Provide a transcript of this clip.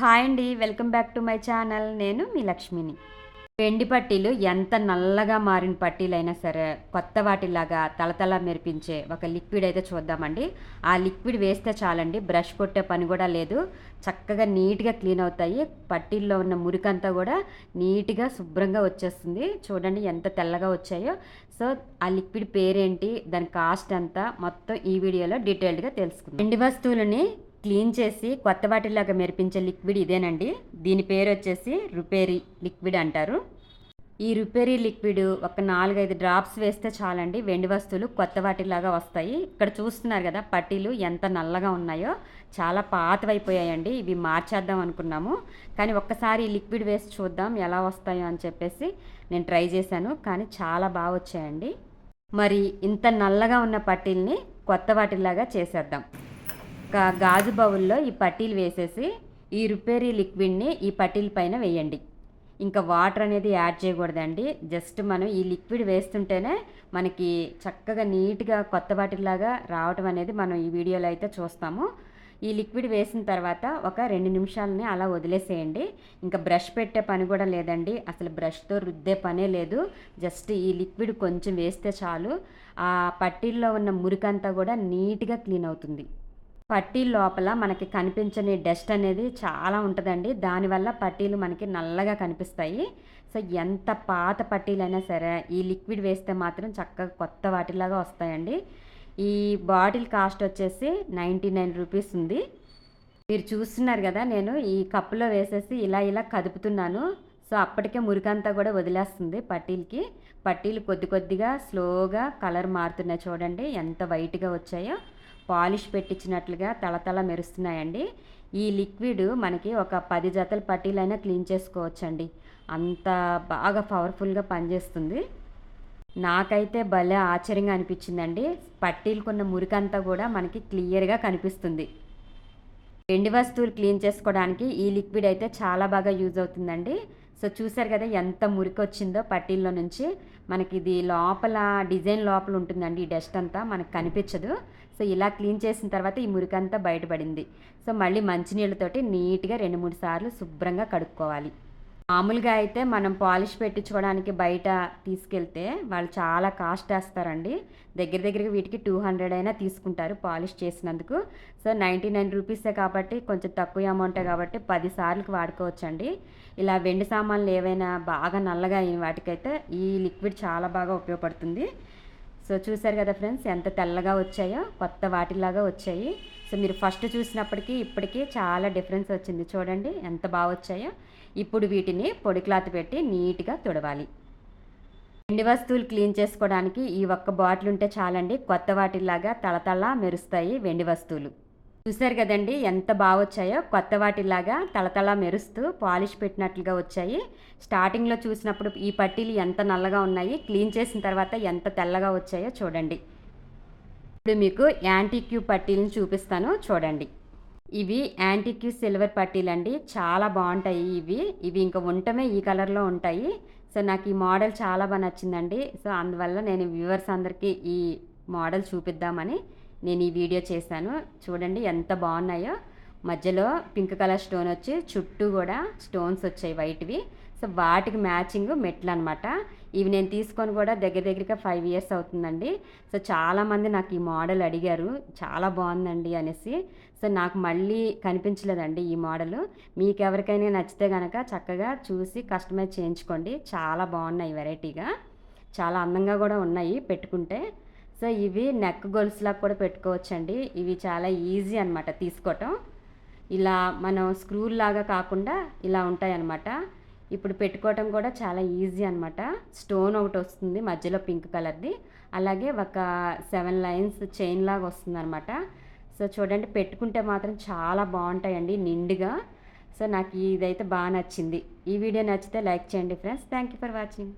Hi అండి welcome back to my channel. నేను మీ లక్ష్మిని. వెండి పట్టీలు ఎంత నల్లగా మారిన పట్టీలైనా సరే కొత్త వాటిలాగా తలతల మెరిపించే ఒక లిక్విడ్ అయితే చూద్దామండి. ఆ లిక్విడ్ వేస్తే చాలండి బ్రష్ కొట్టే పని కూడా లేదు. చక్కగా నీట్గా క్లీన్ అవుతాయి. పట్టీల్లో ఉన్న మురికంతా కూడా నీట్గా శుభ్రంగా వచ్చేస్తుంది. చూడండి ఎంత తెల్లగా వచ్చాయో. సో ఆ లిక్విడ్ పేరేంటి దాని కాస్ట్ ఎంత మొత్తం ఈ వీడియోలో డీటెయిల్డ్గా తెలుసుకుందాం. వెండి వస్తువులని క్లీన్ చేసి కొత్త వాటిల్లాగా మెరిపించే లిక్విడ్ ఇదేనండి. దీని పేరు వచ్చేసి రుపేరీ లిక్విడ్ అంటారు. ఈ రుపేరీ లిక్విడ్ ఒక నాలుగైదు డ్రాప్స్ వేస్తే చాలండి. వెండి వస్తువులు కొత్త వాటిలాగా వస్తాయి. ఇక్కడ చూస్తున్నారు కదా పట్టీలు ఎంత నల్లగా ఉన్నాయో. చాలా పాతవైపోయాయండి. ఇవి మార్చేద్దాం అనుకున్నాము. కానీ ఒక్కసారి ఈ లిక్విడ్ వేసి చూద్దాం ఎలా వస్తాయో అని చెప్పేసి నేను ట్రై చేశాను. కానీ చాలా బాగా వచ్చాయండి. మరి ఇంత నల్లగా ఉన్న పట్టీల్ని కొత్త వాటిలాగా చేసేద్దాం. గాజు బౌల్లో ఈ పట్టీలు వేసేసి ఈ రిపేరీ లిక్విడ్ని ఈ పట్టీల పైన వేయండి. ఇంకా వాటర్ అనేది యాడ్ చేయకూడదండి. జస్ట్ మనం ఈ లిక్విడ్ వేస్తుంటేనే మనకి చక్కగా నీట్గా కొత్త వాటిలాగా రావటం అనేది మనం ఈ వీడియోలో అయితే చూస్తాము. ఈ లిక్విడ్ వేసిన తర్వాత ఒక రెండు నిమిషాలని అలా వదిలేసేయండి. ఇంకా బ్రష్ పెట్టే పని కూడా లేదండి. అసలు బ్రష్తో రుద్దే పనే లేదు. జస్ట్ ఈ లిక్విడ్ కొంచెం వేస్తే చాలు. ఆ పట్టీల్లో ఉన్న మురికంతా కూడా నీట్గా క్లీన్ అవుతుంది. పట్టీ లోపల మనకి కనిపించని డస్ట్ అనేది చాలా ఉంటుందండి. దానివల్ల పట్టీలు మనకి నల్లగా కనిపిస్తాయి. సో ఎంత పాత పట్టీలైనా సరే ఈ లిక్విడ్ వేస్తే మాత్రం చక్కగా కొత్త వాటిలాగా వస్తాయండి. ఈ బాటిల్ కాస్ట్ వచ్చేసి నైంటీ నైన్ రూపీస్ ఉంది. మీరు చూస్తున్నారు కదా నేను ఈ కప్పులో వేసేసి ఇలా ఇలా కదుపుతున్నాను. సో అప్పటికే మురికంతా కూడా వదిలేస్తుంది పట్టీలకి. పట్టీలు కొద్ది కొద్దిగా స్లోగా కలర్ మారుతున్నాయి చూడండి ఎంత వైట్గా వచ్చాయో. పాలిష్ పెట్టించినట్లుగా తలతల మెరుస్తున్నాయండి. ఈ లిక్విడ్ మనకి ఒక పది జతల పట్టీలైనా క్లీన్ చేసుకోవచ్చండి. అంత బాగా పవర్ఫుల్గా పనిచేస్తుంది. నాకైతే భలే ఆశ్చర్యంగా అనిపించిందండి. పట్టీలకున్న మురికంతా కూడా మనకి క్లియర్గా కనిపిస్తుంది. వెండి వస్తువులు క్లీన్ చేసుకోవడానికి ఈ లిక్విడ్ అయితే చాలా బాగా యూజ్ అవుతుందండి. సో చూసారు కదా ఎంత మురికి వచ్చిందో పట్టీల్లో నుంచి. మనకి ఇది లోపల డిజైన్ లోపల ఉంటుందండి ఈ డస్ట్ అంతా మనకు కనిపించదు. సో ఇలా క్లీన్ చేసిన తర్వాత ఈ మురికంతా బయటపడింది. సో మళ్ళీ మంచినీళ్ళతోటి నీట్గా రెండు మూడు సార్లు శుభ్రంగా కడుక్కోవాలి. మామూలుగా అయితే మనం పాలిష్ పెట్టించుకోవడానికి బయట తీసుకెళ్తే వాళ్ళు చాలా కాస్ట్ వేస్తారండి. దగ్గర దగ్గరగా వీటికి టూ హండ్రెడ్ అయినా తీసుకుంటారు పాలిష్ చేసినందుకు. సో నైంటీ నైన్ రూపీసే కాబట్టి కొంచెం తక్కువ అమౌంటే కాబట్టి పది సార్లకు వాడుకోవచ్చండి. ఇలా వెండి సామాన్లు ఏవైనా బాగా నల్లగా అయిన వాటికైతే ఈ లిక్విడ్ చాలా బాగా ఉపయోగపడుతుంది. సో చూసారు కదా ఫ్రెండ్స్ ఎంత తెల్లగా వచ్చాయో కొత్త వాటిలాగా వచ్చాయి. సో మీరు ఫస్ట్ చూసినప్పటికీ ఇప్పటికీ చాలా డిఫరెన్స్ వచ్చింది. చూడండి ఎంత బాగా వచ్చాయో. ఇప్పుడు వీటిని పొడి క్లాత్ పెట్టి నీట్గా తుడవాలి. వెండి వస్తువులు క్లీన్ చేసుకోవడానికి ఈ ఒక్క బాటిల్ ఉంటే చాలండి. కొత్త వాటిలాగా తలతల మెరుస్తాయి వెండి వస్తువులు. చూశారు కదండి ఎంత బాగా వచ్చాయో కొత్త వాటిలాగా తలతళ మెరుస్తూ పాలిష్ పెట్టినట్లుగా వచ్చాయి. స్టార్టింగ్లో చూసినప్పుడు ఈ పట్టీలు ఎంత నల్లగా ఉన్నాయి క్లీన్ చేసిన తర్వాత ఎంత తెల్లగా వచ్చాయో చూడండి. ఇప్పుడు మీకు యాంటీక్యూ పట్టీలను చూపిస్తాను చూడండి. ఇవి యాంటీక్యూ సిల్వర్ పట్టీలు అండి చాలా బాగుంటాయి ఇవి. ఇవి ఇంకా ఉండటమే ఈ కలర్లో ఉంటాయి. సో నాకు ఈ మోడల్ చాలా బాగా నచ్చిందండి. సో అందువల్ల నేను వ్యూవర్స్ అందరికీ ఈ మోడల్ చూపిద్దామని నేను ఈ వీడియో చేశాను. చూడండి ఎంత బాగున్నాయో. మధ్యలో పింక్ కలర్ స్టోన్ వచ్చి చుట్టూ కూడా స్టోన్స్ వచ్చాయి వైట్వి. సో వాటికి మ్యాచింగ్ మెట్లు అనమాట ఇవి నేను తీసుకొని కూడా దగ్గర దగ్గరగా ఫైవ్ ఇయర్స్ అవుతుందండి. సో చాలామంది నాకు ఈ మోడల్ అడిగారు. చాలా బాగుందండి అనేసి. సో నాకు మళ్ళీ కనిపించలేదండి ఈ మోడల్. మీకు ఎవరికైనా నచ్చితే కనుక చక్కగా చూసి కస్టమైజ్ చేయించుకోండి. చాలా బాగున్నాయి వెరైటీగా. చాలా అందంగా కూడా ఉన్నాయి పెట్టుకుంటే. సో ఇవి నెక్ గొలుసులాగా కూడా పెట్టుకోవచ్చండి. ఇవి చాలా ఈజీ అనమాట తీసుకోవటం ఇలా మనం స్క్రూల్లాగా కాకుండా ఇలా ఉంటాయి అన్నమాట ఇప్పుడు పెట్టుకోవటం కూడా చాలా ఈజీ అనమాట స్టోన్ ఒకటి వస్తుంది మధ్యలో పింక్ కలర్ది అలాగే ఒక సెవెన్ లైన్స్ చైన్ లాగా వస్తుంది అనమాట సో చూడండి పెట్టుకుంటే మాత్రం చాలా బాగుంటాయండి నిండుగా. సో నాకు ఇదైతే బాగా నచ్చింది. ఈ వీడియో నచ్చితే లైక్ చేయండి friends. Thank you for watching